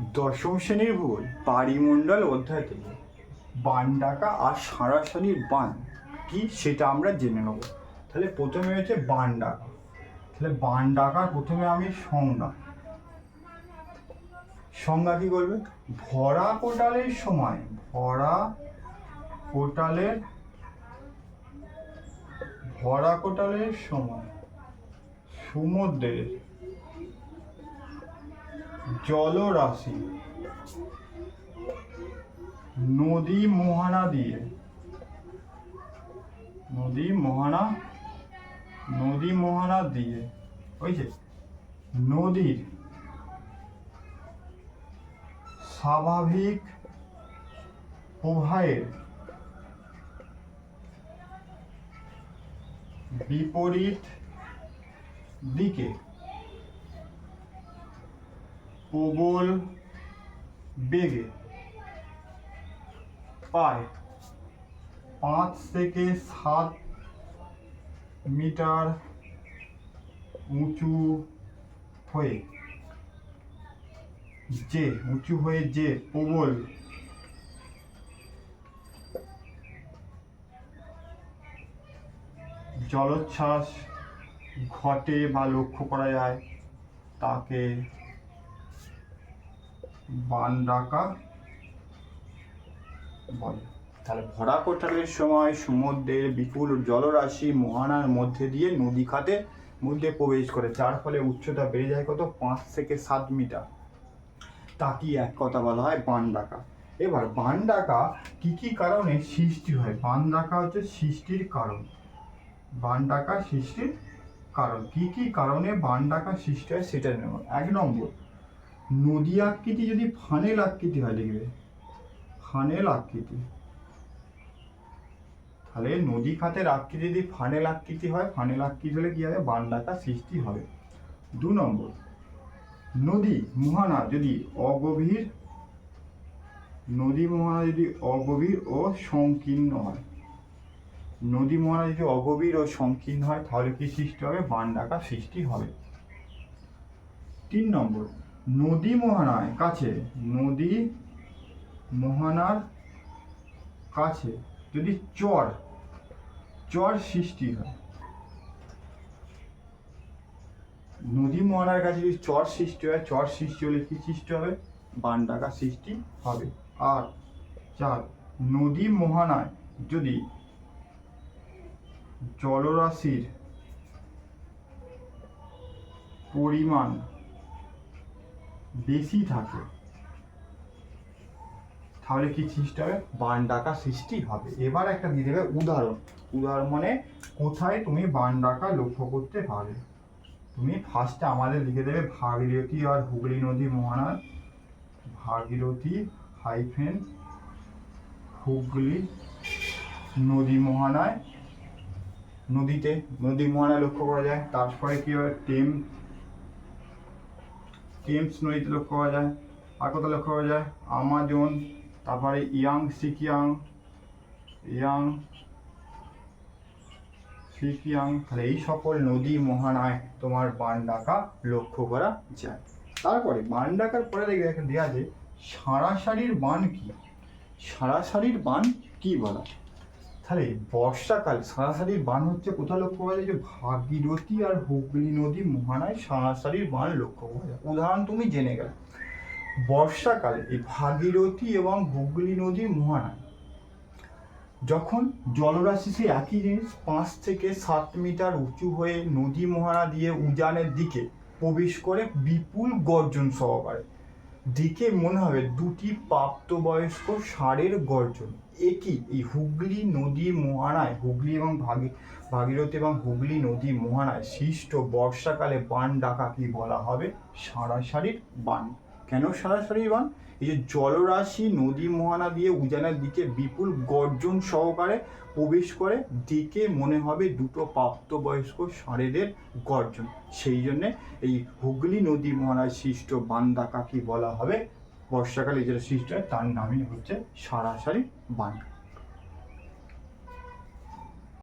দশম শ্রেণির ভূগোল, বাড়িমণ্ডল অধ্যায় থেকে। বান ডাকা আর সারাসারির বান, কি সেটা আমরা জেনে নেব। তাহলে প্রথমে হচ্ছে বান ডাকা। তাহলে বান ডাকার প্রথমে আমি সংজ্ঞা। সংজ্ঞা কি করবে ভরা কোটালের সময়, ভরা কোটালের ভরা কোটালের সময়, সমুদ্রের জলরাশি। নদী মোহানা দিয়ে। নদী মোহানা নদী মোহানা দিয়ে। বুঝছে নদীর স্বাভাবিক প্রবাহের বিপরীত দিকে প্রবল বেগে পায়। পাঁচ থেকে সাত মিটার উঁচু হয়ে যে, উঁচু হয়ে যে প্রবল জলোচ্ছ্বাস ঘটে বা লক্ষ্য করা যায়, তাকে বান ডাকা বলে। তাহলে ভরা কোটালের সময় সমুদ্রের বিপুল জলরাশি মোহানার মধ্যে দিয়ে নদী খাতে মধ্যে প্রবেশ করে, যার ফলে উচ্চতা বেড়ে যায় কত? পাঁচ থেকে সাত মিটার। তাকে এক কথা বলা হয় বান ডাকা এবার বান ডাকা কি কি কারণে সৃষ্টি হয়? বান ডাকা হচ্ছে সৃষ্টির কারণ। বান ডাকা সৃষ্টির কারণ। কি কি কারণে বান ডাকা সৃষ্টি হয় সেটা নেব। এক নম্বর নদী আকৃতি যদি ফানেল আকৃতি হয়, দেখবে? ফানেল আকৃতি। তাহলে নদী খাতের আকৃতি যদি ফানেল আকৃতি হয়, ফানেল আকৃতি হলে কি হবে? বান ডাকা সৃষ্টি হবে। দু নম্বর, নদী মোহানা যদি অগভীর, নদী মোহানা যদি অগভীর ও সংকীর্ণ হয়। নদী মোহানা যদি অগভীর ও সংকীর্ণ হয়, তাহলে কি সৃষ্টি হবে? বান ডাকা সৃষ্টি হবে। তিন নম্বর নদী মোহানায় কাছে, নদী মোহানার কাছে। যদি চর চর সৃষ্টি হয়। নদী মোহনার কাছে যদি চর সৃষ্টি হয়, চর সৃষ্টি হলে কি সৃষ্টি হবে? বান ডাকা সৃষ্টি হবে। আর চার, নদী মোহনায় যদি জলরাশির পরিমাণ বেশি থাকে। তাহলে কি সৃষ্টি হবে? বান ডাকা সৃষ্টি হবে। এবার একটা দিয়ে দেবে উদাহরণ। উদাহরণ মানে কোথায় তুমি বান ডাকা লক্ষ্য করতে পারবে? তুমি ফার্স্টে আমাদের লিখে দেবে ভাগীরথী আর হুগলি নদী মোহনার ভাগীরথী হাইফেন হুগলি নদী মোহনায়। নদীতে, নদী মোহনায় লক্ষ্য করা যায়। তারপরে কি হয়? টেম টেমস নদীতে লক্ষ্য করা যায়। আর কোথাও লক্ষ্য করা যায়? আমাজন তারপরে ইয়াং সিকিয়াং ইয়াং সিকিয়াং তাহলে এই সকল নদী মহানায় তোমার বান ডাকা লক্ষ্য করা যায়। তারপরে বান ডাকার পরে দেখবে এখানে দেওয়া আছে, সারাসারির বান কি? সারাসারির বান কি বলা তাহলে বর্ষাকাল সারাসারির বান হচ্ছে কোথাও লক্ষ্য করা যায়? যে ভাগীরথী আর হুগলি নদী মোহনায় সারাসারির বান লক্ষ্য করা যায়। উদাহরণ তুমি জেনে গেলে। বর্ষাকালে এই ভাগীরথী এবং হুগলি নদী মোহনায়। যখন জলরাশি সেই একই জিনিস, পাঁচ থেকে সাত মিটার উঁচু হয়ে নদী মোহনা দিয়ে উজানের দিকে প্রবেশ করে বিপুল গর্জন সহকারে দিকে মনে হবে দুটি প্রাপ্তবয়স্ক ষাঁড়ের গর্জন। একই, এই হুগলি নদী মোহানায় হুগলি এবং ভাগী ভাগীরথী এবং হুগলি নদী মোহানায় সৃষ্ট বর্ষাকালে বান ডাকা কি বলা হবে সারাসারির বান। কেন সরাসরি বান এই যে জলরাশি, নদী, মোহানা দিয়ে উজানের দিকে বিপুল গর্জন সহকারে প্রবেশ করে, দিকে মনে হবে দুটো প্রাপ্তবয়স্ক ষাঁড়েদের গর্জন। সেই জন্যে এই হুগলি নদী মোহনায় সৃষ্ট বান্দা কাকি বলা হবে। বর্ষাকালে যেটা সৃষ্ট হয়, তার নামই হচ্ছে সারাসারি বান